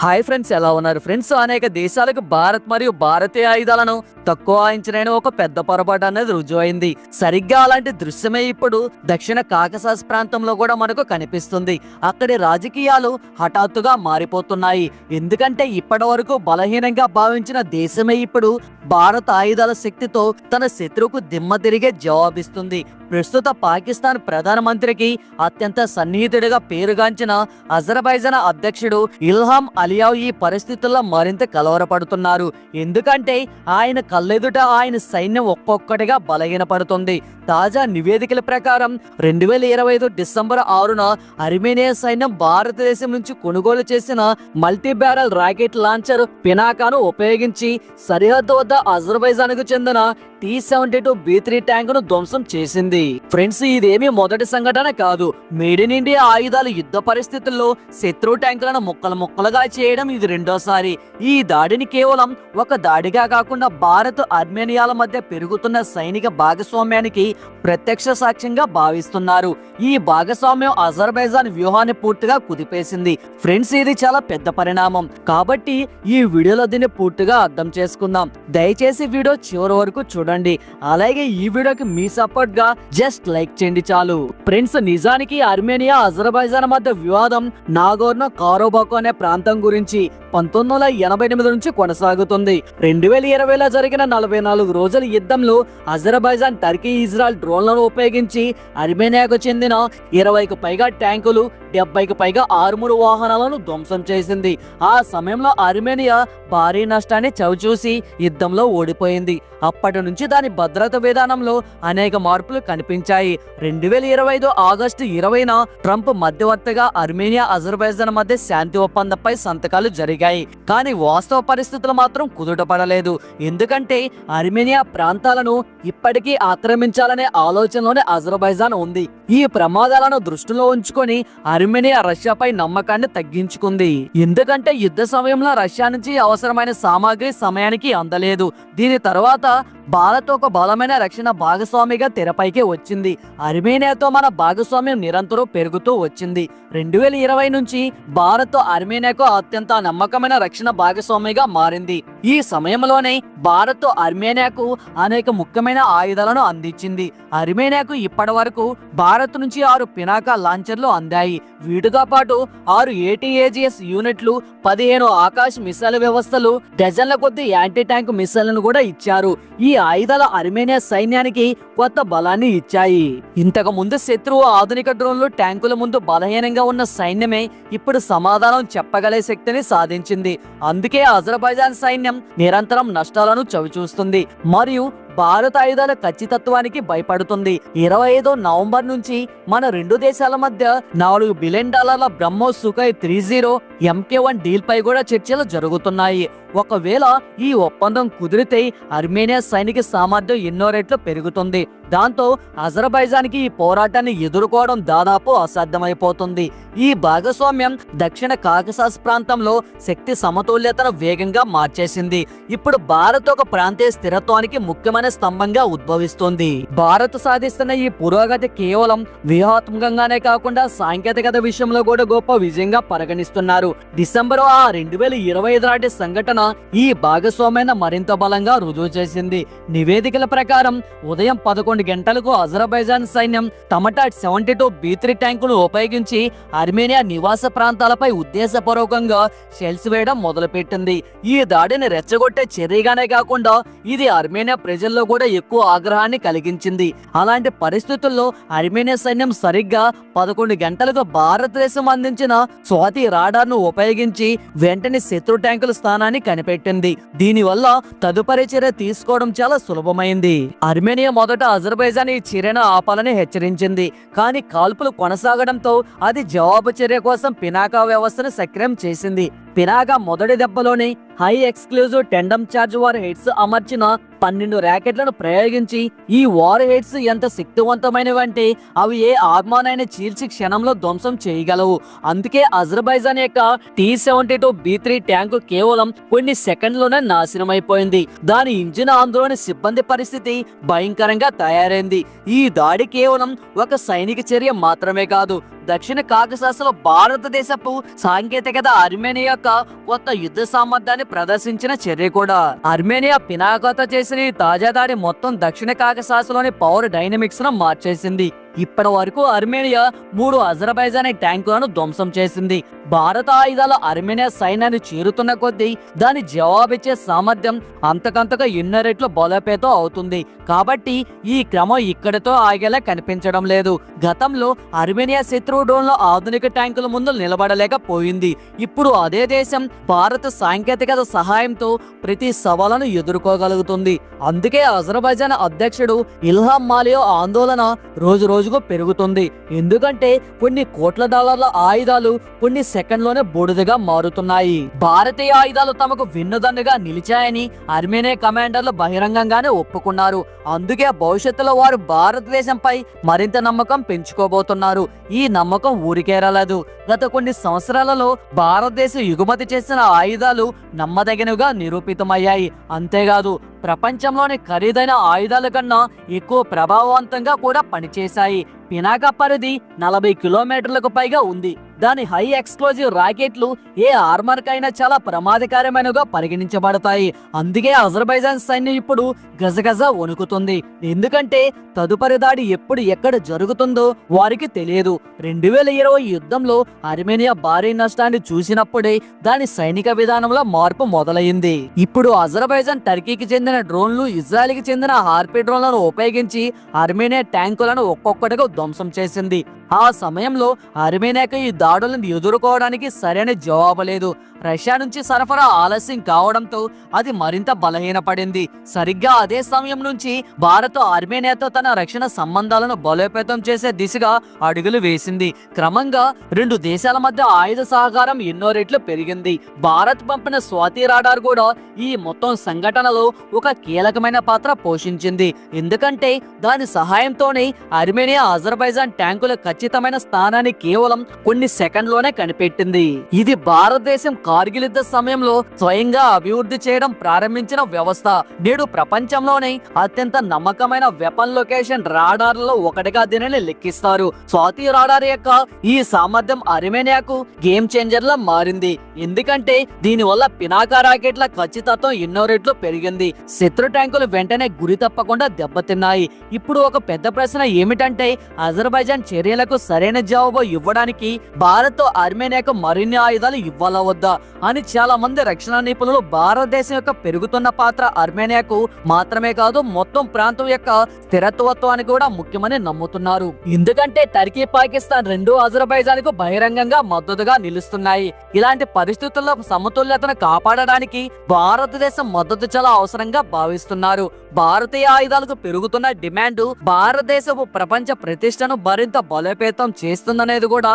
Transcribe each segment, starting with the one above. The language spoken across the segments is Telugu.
హాయ్ ఫ్రెండ్స్ ఎలా ఉన్నారు? ఫ్రెండ్స్ అనేక దేశాలకు భారత్ మరియు భారతీయ ఆయుధాలను తక్కువ ఆయించిన ఒక పెద్ద పొరపాటు అనేది రుజువైంది. సరిగ్గా అలాంటి దృశ్యమే ఇప్పుడు దక్షిణ కాకసాస్ ప్రాంతంలో కూడా మనకు కనిపిస్తుంది. అక్కడి రాజకీయాలు హఠాత్తుగా మారిపోతున్నాయి. ఎందుకంటే ఇప్పటి వరకు బలహీనంగా భావించిన దేశమే ఇప్పుడు భారత ఆయుధాల శక్తితో తన శత్రువుకు దిమ్మ తిరిగే జవాబిస్తుంది. ప్రస్తుత పాకిస్తాన్ ప్రధానమంత్రికి అత్యంత సన్నిహితుడిగా పేరుగాంచిన అజర్బైజాన్ అధ్యక్షుడు ఇల్హాం అలియావ్ ఈ పరిస్థితుల్లో మరింత కలవరపడుతున్నారు. ఎందుకంటే ఆయన కళ్ళెదుట ఆయన సైన్యం ఒక్కొక్కటిగా బలహీనపడుతుంది. తాజా నివేదికల ప్రకారం రెండు వేల ఇరవై ఐదు డిసెంబర్ ఆరున అర్మేనియా సైన్యం భారతదేశం నుంచి కొనుగోలు చేసిన మల్టీ బ్యారల్ రాకెట్ లాంచర్ పినాకాను ఉపయోగించి సరిహద్దు వద్ద అజర్బైజాన్కు చెందిన T seventy two B three ట్యాంకును ధ్వంసం చేసింది. ఫ్రెండ్స్ ఇదేమీ మొదటి సంఘటన కాదు. మేడ్ ఇన్ ఇండియా ఆయుధాలు యుద్ధ పరిస్థితుల్లో శత్రు ట్యాంకులను ముక్కలు ముక్కలుగా చేయడం ఇది రెండోసారి. ఈ దాడిని కేవలం ఒక దాడిగా కాకుండా భారత్ అర్మేనియాల మధ్య పెరుగుతున్న సైనిక భాగస్వామ్యానికి ప్రత్యక్ష సాక్ష్యంగా భావిస్తున్నారు. ఈ భాగస్వామ్యం అజర్బైజాన్ వ్యూహాన్ని పూర్తిగా కుదిపేసింది. ఫ్రెండ్స్ ఇది చాలా పెద్ద పరిణామం. కాబట్టి ఈ వీడియోలో దీన్ని పూర్తిగా అర్థం చేసుకుందాం. దయచేసి వీడియో చివరి వరకు చూడండి. అలాగే ఈ వీడియోకి మీ సపోర్ట్గా జస్ట్ లైక్ చేయండి చాలు. ఫ్రెండ్స్ నిజానికి అర్మేనియా అజర్బైజాన్ మధ్య వివాదం నాగోర్నో కారోబాకో అనే ప్రాంతం గురించి పంతొమ్మిది వందల ఎనభై ఎనిమిది నుంచి కొనసాగుతుంది. రెండు వేల ఇరవైలో జరిగిన నలభై నాలుగు రోజుల యుద్ధంలో అజర్బైజాన్ టర్కీ ఇజ్రాయల్ డ్రోన్లను ఉపయోగించి అర్మేనియాకు చెందిన ఇరవైకు పైగా ట్యాంకులు డెబ్బైకి పైగా ఆరుమూరు వాహనాలను ధ్వంసం చేసింది. ఆ సమయంలో అర్మేనియా భారీ నష్టాన్ని చవిచూసి యుద్ధంలో ఓడిపోయింది. అప్పటి నుంచి దాని భద్రత విధానంలో అనేక మార్పులు కనిపించాయి. రెండు వేల ఇరవై ఐదు ఆగస్టు ఇరవైన ట్రంప్ మధ్యవర్తిగా అర్మేనియా అజర్బైజాన్ మధ్య శాంతి ఒప్పందంపై సంతకాలు జరిగాయి. కానీ వాస్తవ పరిస్థితులు మాత్రం కుదుటపడలేదు ఎందుకంటే అర్మేనియా ప్రాంతాలను ఇప్పటికీ ఆక్రమించాలనే ఆలోచనలోనే అజర్బైజాన్ ఉంది. ఈ ప్రమాదాలను దృష్టిలో ఉంచుకొని అర్మేనియా రష్యాపై నమ్మకాన్ని తగ్గించుకుంది. ఎందుకంటే యుద్ధ సమయంలో రష్యా నుంచి అవసరమైన సామాగ్రి సమయానికి అందలేదు. దీని తర్వాత భారత్ ఒక బలమైన రక్షణ భాగస్వామిగా తెరపైకి వచ్చింది. అర్మేనియాతో మన భాగస్వామ్యం నిరంతరం పెరుగుతూ వచ్చింది. రెండు వేల ఇరవై నుంచి భారత్ అర్మేనియాకు అత్యంత నమ్మకమైన రక్షణ భాగస్వామిగా మారింది. ఈ సమయంలోనే భారత్ అర్మేనియాకు అనేక ముఖ్యమైన ఆయుధాలను అందించింది. అర్మేనియాకు ఇప్పటి వరకు భారత్ నుంచి ఆరు పినాకా లాంచర్లు అందాయి. వీటితో పాటు ఆరు ఏటీఏజిఎస్ యూనిట్లు పదిహేను ఆకాశ్ మిసైల్ వ్యవస్థలు డజన్ల కొద్ది యాంటీ ట్యాంక్ మిసైల్లను కూడా ఇచ్చారు. ఈ ఆయుధాలు అర్మేనియా సైన్యానికి కొత్త బలాన్ని ఇచ్చాయి. ఇంతకు ముందు శత్రువు ఆధునిక డ్రోన్లు ట్యాంకుల ముందు బలహీనంగా ఉన్న సైన్యమే ఇప్పుడు సమాధానం చెప్పగలే శక్తిని సాధించింది. అందుకే అజర్బైజాన్ సైన్యం నిరంతరం నష్టాలను చవిచూస్తుంది. మరియు భారత ఆయుధాల ఖచ్చితత్వానికి భయపడుతుంది. ఇరవై ఐదో నవంబర్ నుంచి మన రెండు దేశాల మధ్య నాలుగు బిలియన్ డాలర్ల BrahMos Sukhoi three zero MK one deal పై కూడా చర్చలు జరుగుతున్నాయి. ఒకవేళ ఈ ఒప్పందం కుదిరితే అర్మేనియా సైనిక సామర్థ్యం ఎన్నో రెట్లు పెరుగుతుంది. దాంతో అజర్బైజాన్కి ఈ పోరాటాన్ని ఎదుర్కోవడం దాదాపు అసాధ్యమైపోతుంది. ఈ భాగస్వామ్యం దక్షిణ కాకసాస్ ప్రాంతంలో శక్తి సమతుల్యతను వేగంగా మార్చేసింది. ఇప్పుడు భారత్ ఒక ప్రాంతీయ స్థిరత్వానికి ముఖ్యమైన స్తంభంగా ఉద్భవిస్తుంది. భారత్ సాధిస్తున్న ఈ పురోగతి కేవలం వ్యూహాత్మకంగానే కాకుండా సాంకేతికత విషయంలో కూడా గొప్ప విజయంగా పరిగణిస్తున్నారు. డిసెంబర్ ఆ రెండు వేల ఇరవై ఐదు నాటి సంఘటన ఈ భాగస్వామ్యాన్ని మరింత బలంగా రుజువు చేసింది. నివేదికల ప్రకారం ఉదయం పదకొండు గంటలకు అజర్బైజాన్ సైన్యం టమటాట్ సెవెంటీ టూ బీ త్రీ ట్యాంకును ఉపయోగించి అర్మేనియా నివాస ప్రాంతాలపై ఉద్దేశపూర్వకంగా షెల్స్ వేయడం మొదలుపెట్టింది. ఈ దాడిని రెచ్చగొట్టే చర్యగానే కాకుండా ఇది అర్మేనియా ప్రజల్లో కూడా ఎక్కువ ఆగ్రహాన్ని కలిగించింది. అలాంటి పరిస్థితుల్లో అర్మేనియా సైన్యం సరిగ్గా పదకొండు గంటలకు భారతదేశం అందించిన స్వాతి రాడార్ను ఉపయోగించి వెంటనే శత్రు ట్యాంకుల స్థానాన్ని కనిపెట్టింది. దీనివల్ల తదుపరి చర్య తీసుకోవడం చాలా సులభమైంది. అర్మేనియా మొదట అజర్బైజాన్ ఈ చర్యను ఆపాలని హెచ్చరించింది. కానీ కాల్పులు కొనసాగడంతో అది జవాబు చర్య కోసం పినాకా వ్యవస్థను సక్రియం చేసింది. పినాగా మొదటి దెబ్బలోనే high exclusive tandem charge warheads అమర్చిన పన్నెండు ర్యాకెట్లను ప్రయోగించి ఈ వార్ హెడ్స్ ఎంత శక్తివంతమైనవంటే అవి ఏ ఆత్మానైనా చీల్చి క్షణంలో ధ్వంసం చేయగలవు. అందుకే అజర్బైజాన్ యొక్క T seventy two B three tank కేవలం కొన్ని సెకండ్లోనే నాశనమైపోయింది. దాని ఇంజిన్ ఆందోళన సిబ్బంది పరిస్థితి భయంకరంగా తయారైంది. ఈ దాడి కేవలం ఒక సైనిక చర్య మాత్రమే కాదు దక్షిణ కాకసాసలో భారతదేశపు సాంకేతికత అర్మేనియా యొక్క యొక్క కొత్త యుద్ధ సామర్థ్యాన్ని ప్రదర్శించిన చర్య కూడా. అర్మేనియా పినాకతో చేసిన ఈ తాజా దాడి మొత్తం దక్షిణ కాకసాసులోని పవర్ డైనమిక్స్ను మార్చేసింది. ఇప్పటి వరకు అర్మేనియా మూడు అజర్బైజాన్ ట్యాంకులను ధ్వంసం చేసింది. భారత ఆయుధాలు అర్మేనియా సైన్యాన్ని చేరుతున్న కొద్దీ దాని జవాబిచ్చే సామర్థ్యం అంతకంతగా ఎన్నో రెట్లు బలోపేతం అవుతుంది. కాబట్టి ఈ క్రమం ఇక్కడితో ఆగేలా కనిపించడం లేదు. గతంలో అర్మేనియా శత్రువు డ్రోన్లో ఆధునిక ట్యాంకుల ముందు నిలబడలేకపోయింది. ఇప్పుడు అదే దేశం భారత సాంకేతికత సహాయంతో ప్రతి సవాలను ఎదుర్కోగలుగుతుంది. అందుకే అజర్బైజాన్ అధ్యక్షుడు ఇల్హాం మాలియో ఆందోళన రోజు రోజు రోజుకు పెరుగుతుంది. ఎందుకంటే కొన్ని కోట్ల డాలర్ల ఆయుధాలు కొన్ని సెకండ్లోనే బూడిదగా మారుతున్నాయి. భారతీయ ఆయుధాలు తమకు విన్నదన్నుగా నిలిచాయని అర్మేనియా కమాండర్లు బహిరంగంగానే ఒప్పుకున్నారు. అందుకే భవిష్యత్తులో వారు భారతదేశంపై మరింత నమ్మకం పెంచుకోబోతున్నారు. ఈ నమ్మకం ఊరికేరలేదు. గత కొన్ని సంవత్సరాలలో భారతదేశం ఎగుమతి చేసిన ఆయుధాలు నమ్మదగినవిగా నిరూపితమయ్యాయి. అంతేకాదు ప్రపంచంలోని ఖరీదైన ఆయుధాల కన్నా ఎక్కువ ప్రభావవంతంగా కూడా పనిచేశాయి. పినాక పరిధి నలభై కిలోమీటర్లకు పైగా ఉంది. దాని హై ఎక్స్ప్లోజివ్ రాకెట్లు ఏ ఆర్మర్కైనా చాలా ప్రమాదకరమైనగా పరిగణించబడతాయి. అందుకే అజర్బైజాన్ సైన్యం ఇప్పుడు గజగజ వణుకుతుంది. ఎందుకంటే తదుపరి దాడి ఎప్పుడు ఎక్కడ జరుగుతుందో వారికి తెలియదు. రెండు వేల ఇరవై యుద్ధంలో అర్మేనియా భారీ నష్టాన్ని చూసినప్పుడే దాని సైనిక విధానంలో మార్పు మొదలైంది. ఇప్పుడు అజర్బైజాన్ టర్కీకి చెందిన డ్రోన్లు ఇజ్రాయెల్కి చెందిన హార్పీ డ్రోన్లను ఉపయోగించి అర్మేనియా ట్యాంకులను ఒక్కొక్కటిగా ధ్వంసం చేసింది. ఆ సమయంలో అర్మేనియాకు ఈ దాడులను ఎదుర్కోవడానికి సరైన జవాబు లేదు. రష్యా నుంచి సరఫరా ఆలస్యం కావడంతో అది మరింత బలహీనపడింది. సరిగ్గా అదే సమయం నుంచి భారత్ అర్మేనియాతో తన రక్షణ సంబంధాలను బలోపేతం చేసే దిశగా అడుగులు వేసింది. క్రమంగా రెండు దేశాల మధ్య ఆయుధ సహకారం ఎన్నో రెట్లు పెరిగింది. భారత్ పంపిన స్వాతి రాడార్ కూడా ఈ మొత్తం సంఘటనలో ఒక కీలకమైన పాత్ర పోషించింది. ఎందుకంటే దాని సహాయంతోనే అర్మేనియా అజర్బైజాన్ ట్యాంకుల ఖచ్చితమైన స్థానాన్ని కేవలం కొన్ని సెకండ్లోనే కనిపెట్టింది. ఇది భారతదేశం కార్గిల్ యుద్ధ సమయంలో స్వయంగా అభివృద్ధి చేయడం ప్రారంభించిన వ్యవస్థ. నేడు ప్రపంచంలోనే అత్యంత నమ్మకమైన వెపన్ లొకేషన్ రాడార్లలో ఒకటిగా దీనిని లెక్కిస్తారు. స్వాతి రాడార్ యొక్క ఈ సామర్థ్యం అరిమేనియాకు గేమ్ చేంజర్ లా మారింది. ఎందుకంటే దీని వల్ల పినాకా రాకెట్ల ఖచ్చితత్వం ఎన్నో రెట్లు పెరిగింది. శత్రు ట్యాంకులు వెంటనే గురి తప్పకుండా దెబ్బతిన్నాయి. ఇప్పుడు ఒక పెద్ద ప్రశ్న ఏమిటంటే అజర్బైజాన్ చర్యలకు సరైన జవాబు ఇవ్వడానికి భారత్ అర్మేనియాకు మరిన్ని ఆయుధాలు ఇవ్వాలా వద్దా అని చాలా మంది రక్షణ నిపుణులు భారతదేశం యొక్క పెరుగుతున్న పాత్ర అర్మేనియాకు మాత్రమే కాదు మొత్తం ప్రాంతం యొక్క స్థిరత్వత్వానికి కూడా ముఖ్యమని నమ్ముతున్నారు. ఎందుకంటే టర్కీ పాకిస్తాన్ రెండు అజర్బైజాన్కు బహిరంగంగా మద్దతుగా నిలుస్తున్నాయి. ఇలాంటి పరిస్థితుల్లో సమతుల్యతను కాపాడడానికి భారతదేశం మద్దతు చాలా అవసరంగా భావిస్తున్నారు. భారతీయ ఆయుధాలకు పెరుగుతున్న డిమాండ్ భారతదేశపు ప్రపంచ ప్రతిష్టను మరింత బలోపేతం చేస్తుందనేది కూడా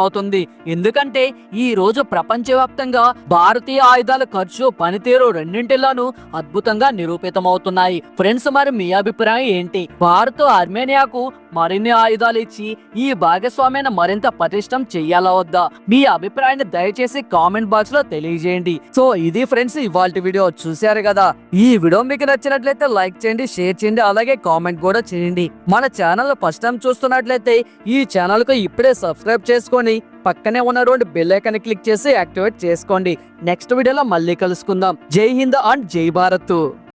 అర్థమవుతుంది. ఎందుకంటే ఈ రోజు ప్రపంచవ్యాప్తంగా భారతీయ ఆయుధాల ఖర్చు పనితీరు రెండింటిలోనూ అద్భుతంగా నిరూపితమవుతున్నాయి. ఫ్రెండ్స్ మరి మీ అభిప్రాయం ఏంటి? భారత్ అర్మేనియాకు మరిన్ని ఆయుధాలు ఇచ్చి ఈ భాగస్వామ్యాన్ని మరింత పటిష్టం చెయ్యాలా వద్దా? మీ అభిప్రాయాన్ని దయచేసి కామెంట్ బాక్స్లో తెలియజేయండి. సో ఇది ఫ్రెండ్స్ ఇవాళ వీడియో చూశారు కదా? ఈ వీడియో మీకు నచ్చినట్లయితే లైక్ చేయండి షేర్ చేయండి అలాగే కామెంట్ కూడా చేయండి. మన ఛానల్ ఫస్ట్ టైం చూస్తున్నట్లయితే ఈ ఛానల్కు ఇప్పుడే సబ్స్క్రైబ్ చేసుకొని పక్కనే ఉన్నటువంటి బెల్ ఐకాన్ క్లిక్ చేసి యాక్టివేట్ చేసుకోండి. నెక్స్ట్ వీడియోలో మళ్ళీ కలుసుకుందాం. జై హింద్ అండ్ జై భారత్.